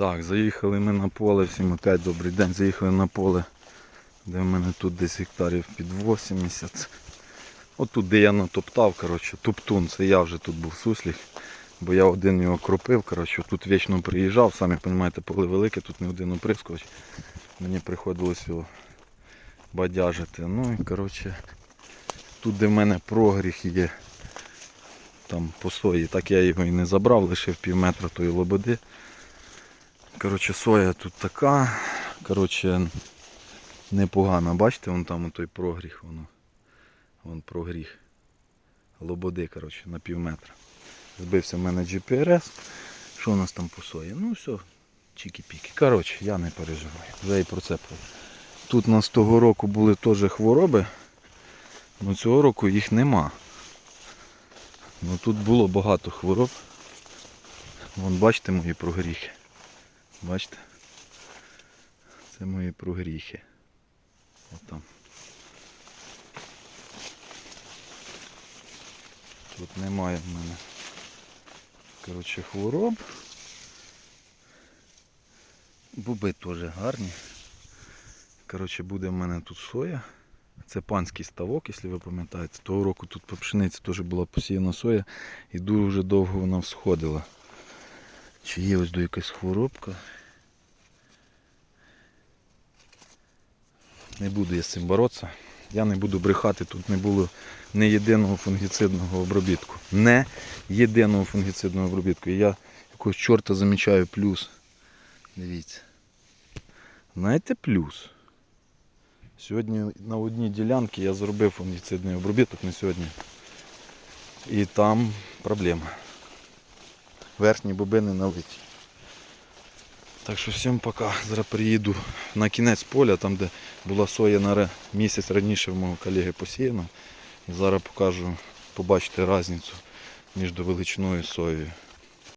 Так, заїхали ми на поле, всім опять добрий день. Заїхали на поле, де в мене тут десь гектарів під 80. От тут, де я натоптав, коротше, туптун, це я вже тут був суслік, бо я один його кропив, коротше, тут вічно приїжджав, самі розумієте, поле велике, тут не один оприскувач. Мені приходилось його бадяжити. Ну і коротше, тут де в мене прогріх є, там по сої, так я його і не забрав, лишив пів метра тої лободи. Коротше, соя тут така. Коротше, непогана. Бачите, вон там той прогріх, воно. Вон прогріх. Лободи, коротше, на пів метра. Збився в мене GPRS. Що у нас там по сої? Ну все, чікі-піки. Коротше, я не переживаю. Вже і про це про. Тут у нас того року були теж хвороби, але цього року їх нема. Ну тут було багато хвороб. Вон бачите мої прогріхи. Бачите? Це мої прогріхи. Отам. Тут немає в мене коротше, хвороб. Буби теж гарні. Коротше, буде в мене тут соя. Це панський ставок, якщо ви пам'ятаєте. Того року тут по пшениці теж була посіяна соя і дуже довго вона всходила. Чи є ось до якась хворобка? Не буду я з цим боротися. Я не буду брехати, тут не було ні єдиного фунгіцидного обробітку. Не єдиного фунгіцидного обробітку. І я якогось чорта замічаю плюс. Дивіться. Знаєте плюс? Сьогодні на одній ділянці я зробив фунгіцидний обробіток на сьогодні. І там проблема. Верхні бобини налиті. Так що всім пока. Зараз приїду на кінець поля, там де була соя на місяць раніше в мого колеги посіяна. І зараз покажу, побачите різницю між величиною і соєю.